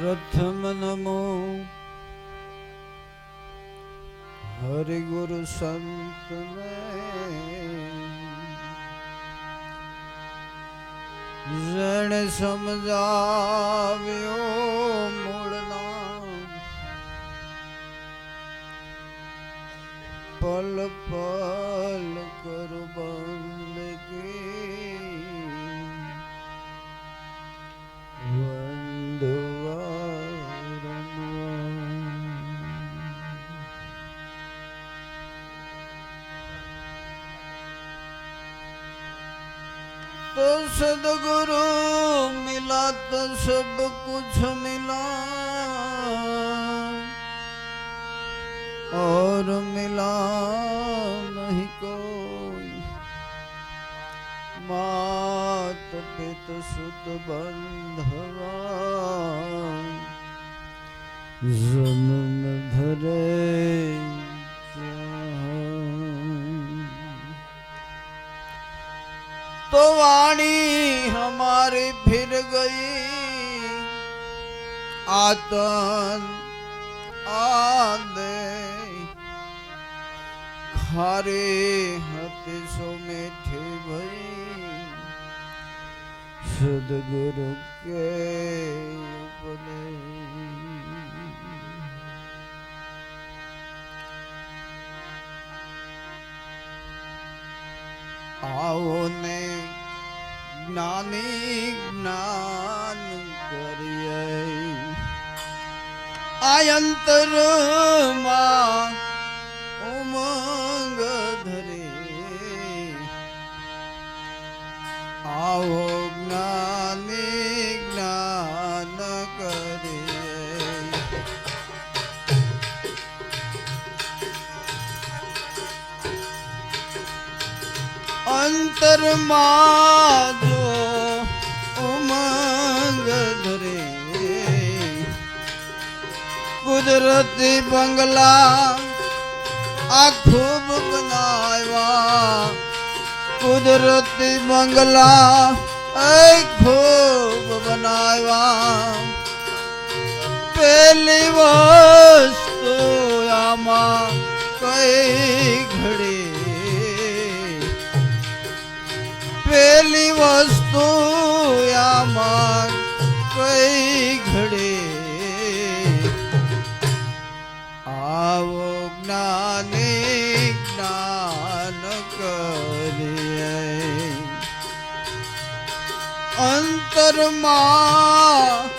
પ્રથમ નમો હરિ ગુરુ સંતને જેણે સમજાવ્યો મૂળના પલ પલ तो सदगुरु मिला तो सब कुछ मिला और मिला नहीं कोई मात पित सुत बंधवा जन्म धरे तो वाणी हमारी फिर गई आतन आदे खारे हते सो मीठे भई सदगुरु के उपदेश આવો ને જ્ઞાની જ્ઞાન કરીએ. આયંતરમાં અંતરમાં જો ઉમંગ ધરે કુદરતી બંગલા આ ખૂબ બનાવ્યા. કુદરતી બંગલા ખૂબ બનાવ્યા. પેલી વસ્તુ આમાં કઈ ઘડી પેલી વસ્તુ આમાં કઈ ઘડે? આવો જ્ઞાની જ્ઞાન કરીએ. અંતરમાં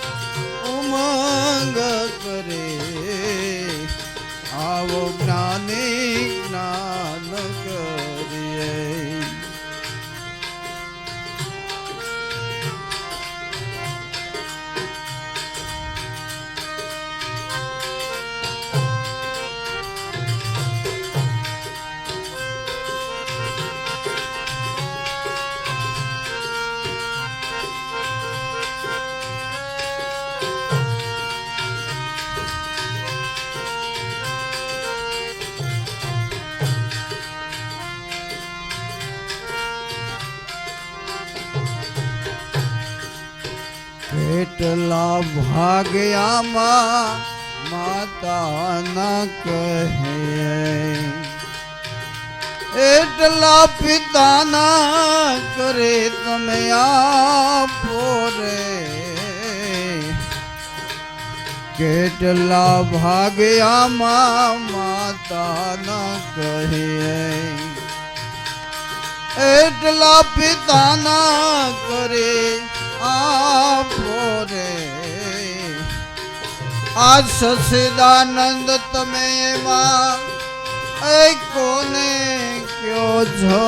કેટલા ભાગ્યામાં માતા ન કહે. એટલા પિતાના કરે તમે આપો રે. કેટલા ભાગ્યામાં માતા ન કહે. એટલા પિતાના કરે આપો રે. આ સસિદાનંદ તમે એ કોને કયો છો?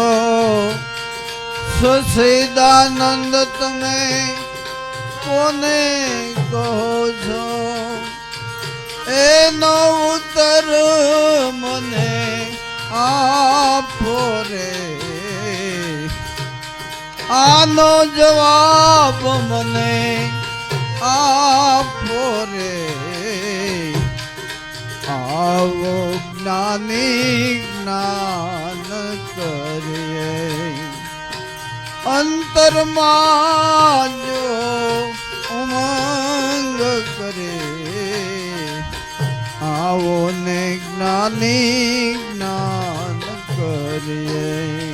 સસિદાનંદ તમે કોને કહો છો? એનો ઉત્તર મને આપો રે. આનો જવાબ મને આપો રે. આવો જ્ઞાની જ્ઞાન કરીએ. અંતરમાં જો ઉમંગ કરે આવો ને જ્ઞાની જ્ઞાન કરીએ.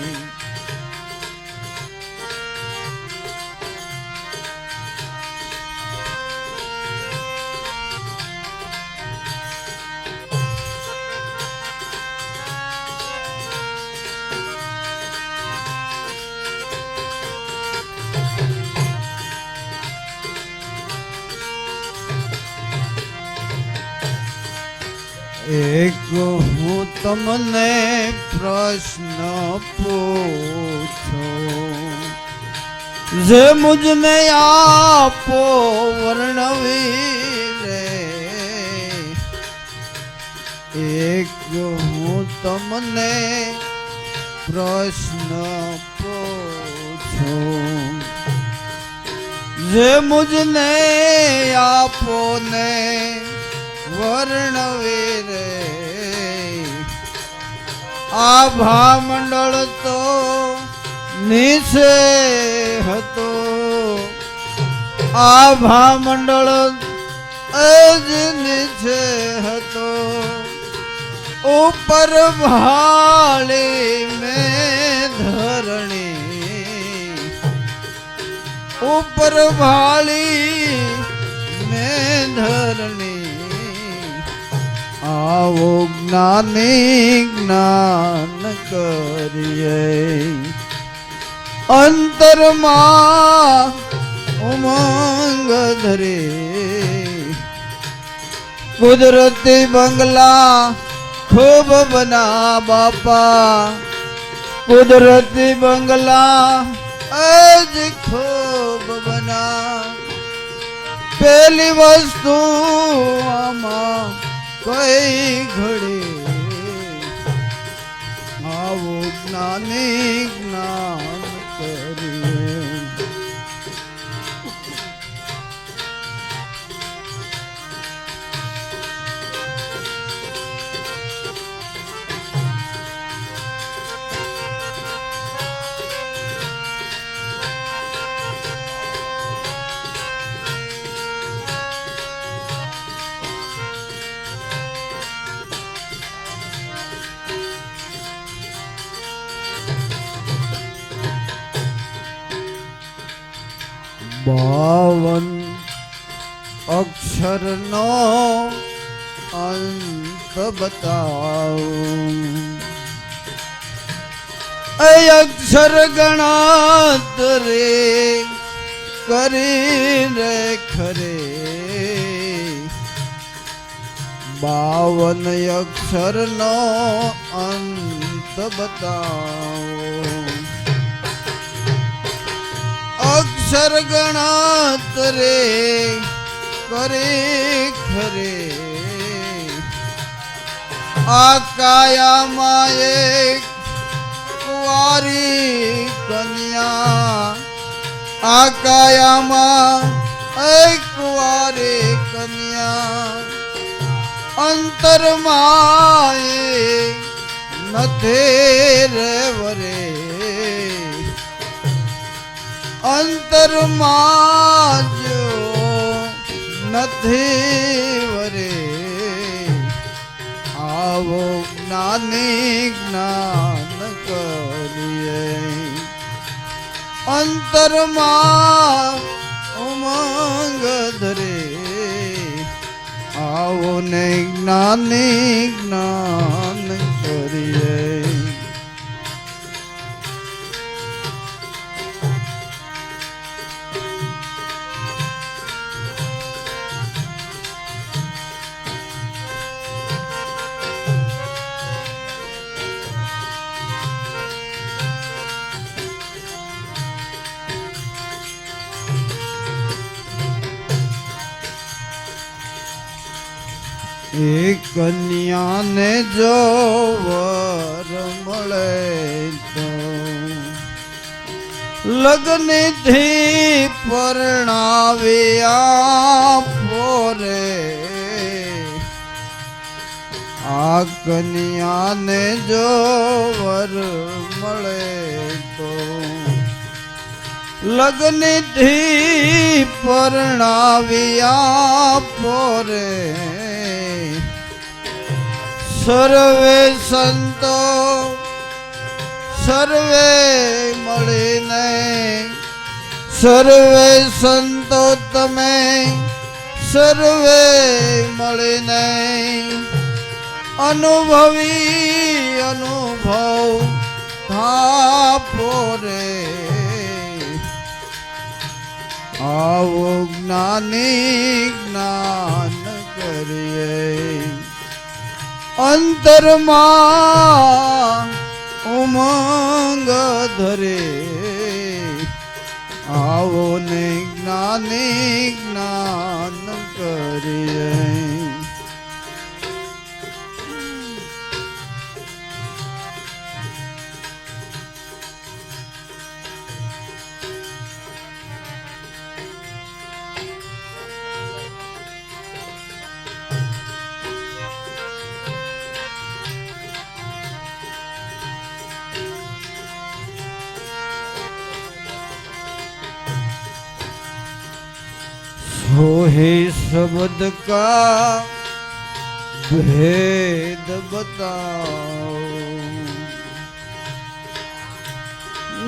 એક હું તમને પ્રશ્ન પૂછું. જે મુજને આપો વર્ણવી રે એક હું તમને પ્રશ્ન પૂછું. જે મુજને આપો ને વર્ણવી રે. આભા મંડળ તો નીચે હતો. આભા મંડળ જ નીચે હતો. ઉપર ભાળી મેં ધરણી. ઉપર ભાળી મેં ધરણી. આવો જ્ઞાને જ્ઞાન કરીએ. અંતરમાં ઉમંગ ધરે. કુદરતી બંગલા ખૂબ બના બાપા. કુદરતી બંગલા જ ખૂબ બના પેલી વસ્તુ આમાં કઈ ઘડે? આવો જ્ઞાની જ્ઞાન. બાવન અક્ષરનો અંત બતાવ. અક્ષર ગણાતરે કરી રે ખરે. બાવન અક્ષરનો અંત બતાવો. અક્ષર ગણાત રે, કરે ખરે. આ કાયામાં એક કુવારી કન્યા આ કાયામાં એક કુવારી કન્યા. અંતરમાં નથી રે વરે અંતરમાં જો નથી વરે. આવો જ્ઞાની જ્ઞાન કરીએ. અંતરમાં ઉમંગ ધરે. આવો ને જ્ઞાની જ્ઞાન એ કન્યાને જો વર મળે તો. લગ્નથી પરણાવ્યા પોરે આ કન્યાને જો વર મળે તો. લગ્નથી પરણાવ્યા આપો રે. સર્વે સંતો, સર્વે મળીને, સર્વે સંતો તમે, સર્વે મળીને, અનુભવી અનુભવ થાપો રે આવો જ્ઞાની જ્ઞાન કરીએ. અંતરમાં ઉમંગ ધરે. આવો ને જ્ઞાને જ્ઞાન કરીએ. सोहे शब्द का भेद बताओ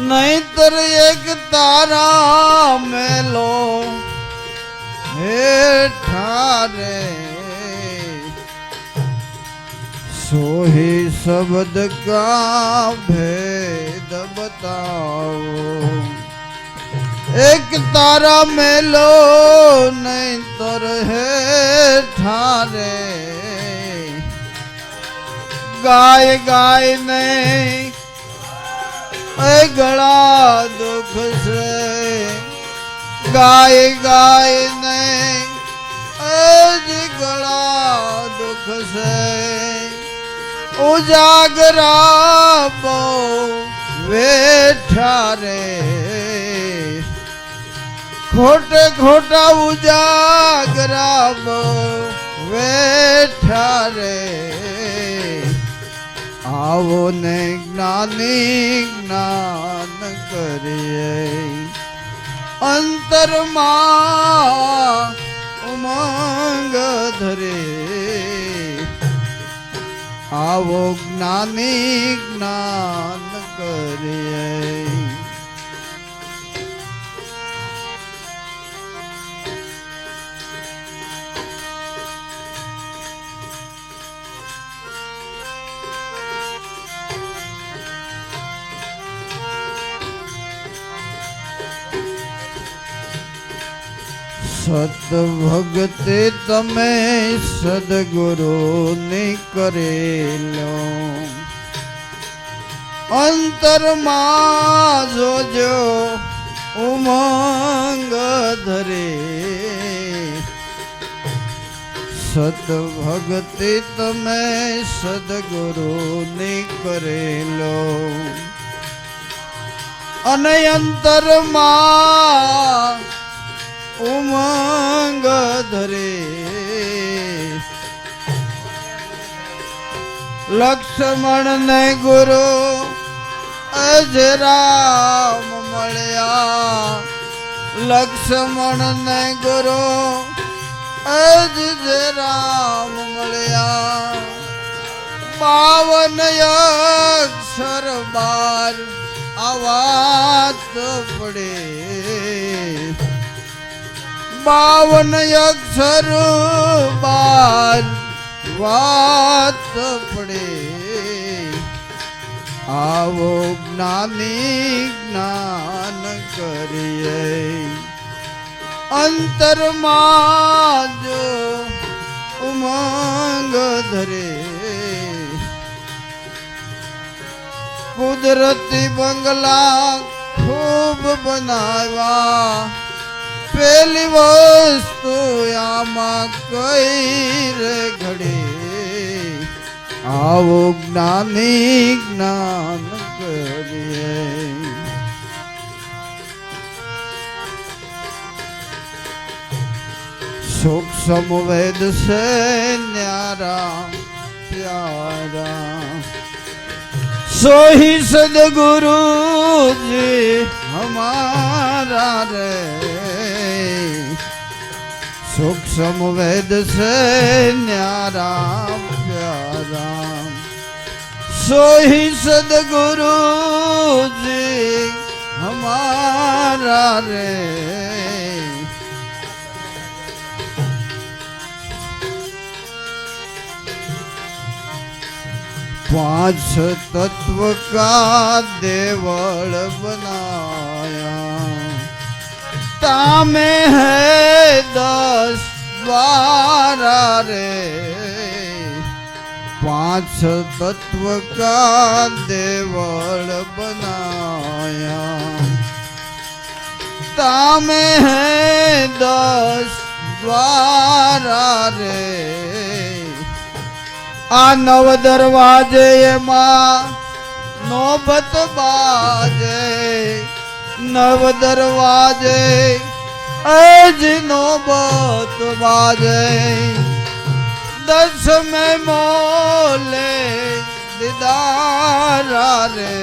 नहीं तर एक तारा में लो हे ठारे सोहे शब्द का भेद बताओ એક તારા મેલો નહીં તો રહે ઠારે. ગાય ગાય નહીં ગળા દુઃખ છે. ગાય ગાય નહીં ગળા દુઃખ છે. ઉજાગરા બહુ વેઠા રે ખોટે ખોટા ઉજાગરા બેઠા રે. આવો ને જ્ઞાની જ્ઞાન કરીએ. અંતરમાં ઉમંગ ધરે. આવો જ્ઞાની જ્ઞાન કરીએ. સદભગતે તમે સદગુરુ ની કરેલો. અંતરમાં જોજો ઉમંગ ધરે. સત ભગતે તમે સદગુરુ ની કરેલો. અને અંતરમાં ઉમંગ ધરે લક્ષ્મણ ને ગુરુ અજરામ મળ્યા. લક્ષ્મણ ને ગુરુ અજ રામ મળ્યા. પાવન અક્ષર બાર આવાત વાત પડે. બાવન અક્ષર બાર વાત પડે. આવો જ્ઞાની જ્ઞાન કરીએ. અંતરમાં જો ઉમંગ ધરે. કુદરતી બંગલા ખૂબ બનાવ્યા. પેલી વસ્તુ આમાં કઈ રે ઘડે? આવો જ્ઞાની જ્ઞાન કરીએ. સુખ સમવેદ છે ન્યારા, પ્યારા. સોહી સદગુરુજી હમારા રે. સુખ સમવેદ છે ન્યારા પ્યારા સોહી સદગુરુજી હમારા રે. પાંચ તત્વ કા દેવળ બનાયા. बनाया तामे है दस बारह रे पांच तत्व का देवल बनाया तामे है दस द्वारा रे આ નવ દરવાજે એમાં નોબત બાજે નવ દરવાજે અજનો બત વાજે. દસ મે મોલે દીદારા રે.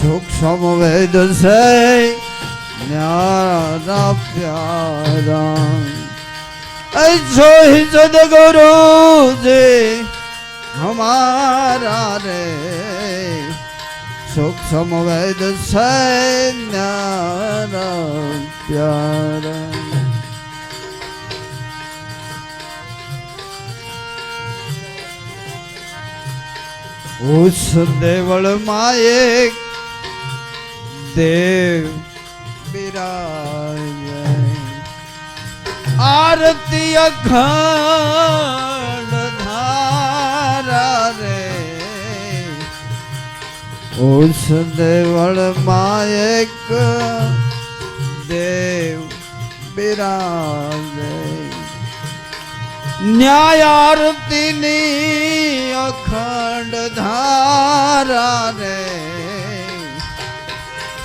સૂક્ષ્મ વેદ છે ન્યારા પ્યારા. જો સદગુરુજી हमारा रे સુખ સમવેદ સૈન્યારા પ્યારા. ઉસ દેવળ માયે દેવ બિરાય આરતી અખા ઉષ દેવળમાં એક દેવ બિરાજે. ન્યાયારતીની અખંડ ધારા રે.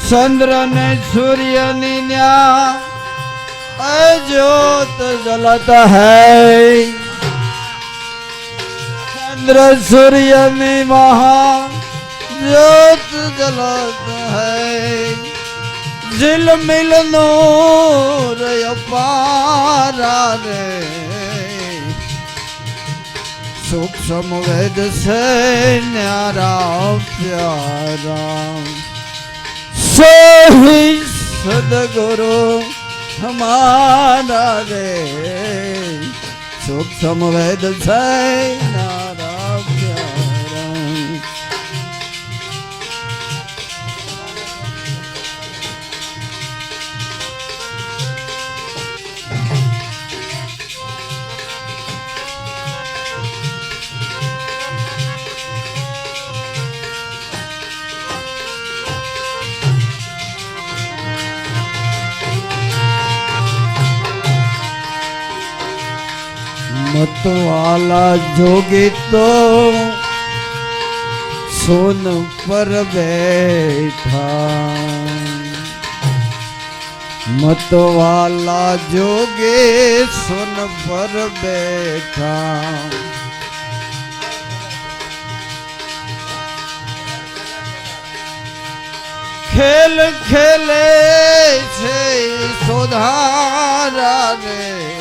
ચંદ્ર ને સૂર્યની ન્યા જ્યોત જલત હૈ. ચંદ્ર સૂર્યની મહા महा ज्योत जलत है जिल मिल नूर अपारा रे सूक्ष्म वेद से न्यारा प्यारा सो ही सदगुरु हमारा रे सूक्ष्म वेद से नारा હતો આલા જોગી તો સોન પર બેઠા. મતવાલા જોગે સોન પર બેઠા. ખેલ ખેલે છે સોધારા રે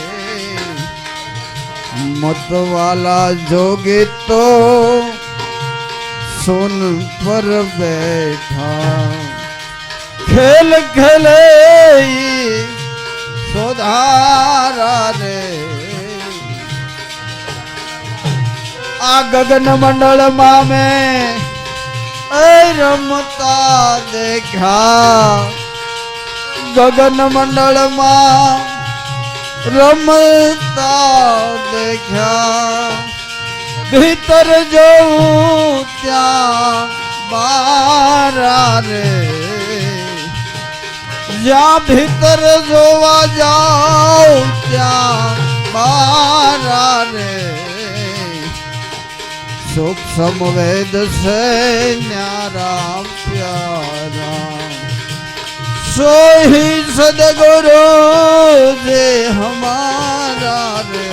મતવાલા જોગી તો સુન પર બેઠા. ખેલ ખેલે સોધારા રે. આ ગગન મંડળમાં મેં રમતા દેખા ગગન મંડળમાં રમતા દેખ્યા. ભીતર જવું ત્યાં બારા રે. જ્યાં ભીતર જોવા જાઉં ત્યાં બારા રે. સુખ સમવેદ છે ન્યારા પ્યારા. सोही सदगुरु जे हमारा रे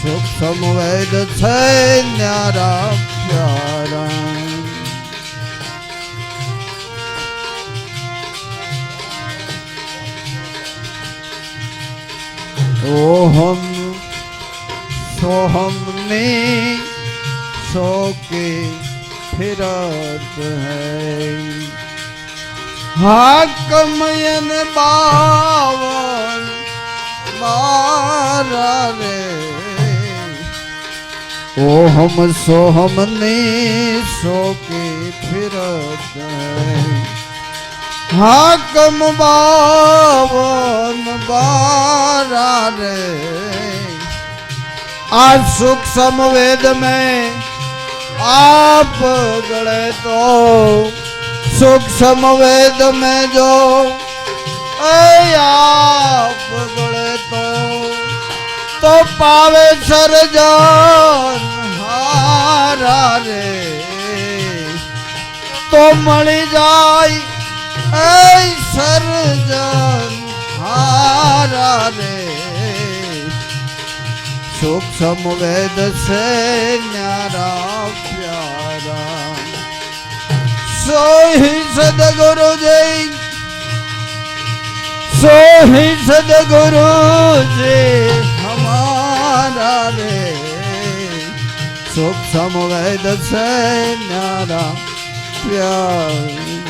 सुख समवेद छै न्यारा प्यारा ओहम सोहम ने सो के फिरत है હાકમયન બાવન મારા રે ઓહમ સોહમ ને સોકે ફિરત હાકમ બાવન બારા રે આ સુખ સમવેદ મેં આપ ગળે તો सुख समवेद में जो आप गड़े तो तो पावे सर जान हारा रे। तो मणि जाय ऐ सर जान हारा रे। सुख समवेद से न्यारा प्यारा। સોહી સદગુરુ જય. સોહી સદગુરુ જય. હમારા રે. સુખ સમવેદ છે નારા પ્યાર.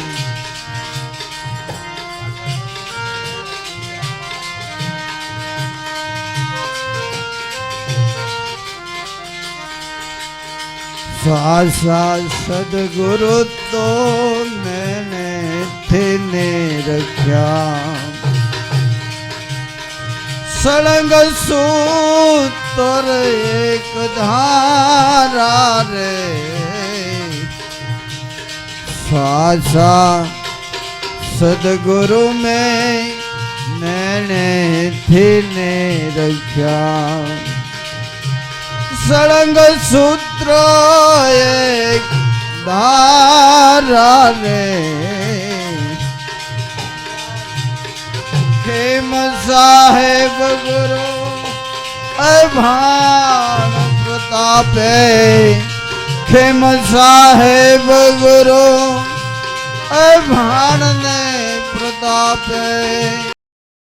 સાસા સદગુરુ તો મેને થઈને રખ્યા. સળંગ સૂતર એક ધારા રે. સાસા સદગુરુ મેં મેને થઈને રખ્યા. સળંગ સૂત્ર એક ધારા હેમ સાહેબ ગુરુ અભાણ પ્રતાપે ખેમ સાહેબ ગુરુ અભાણ ને પ્રતાપે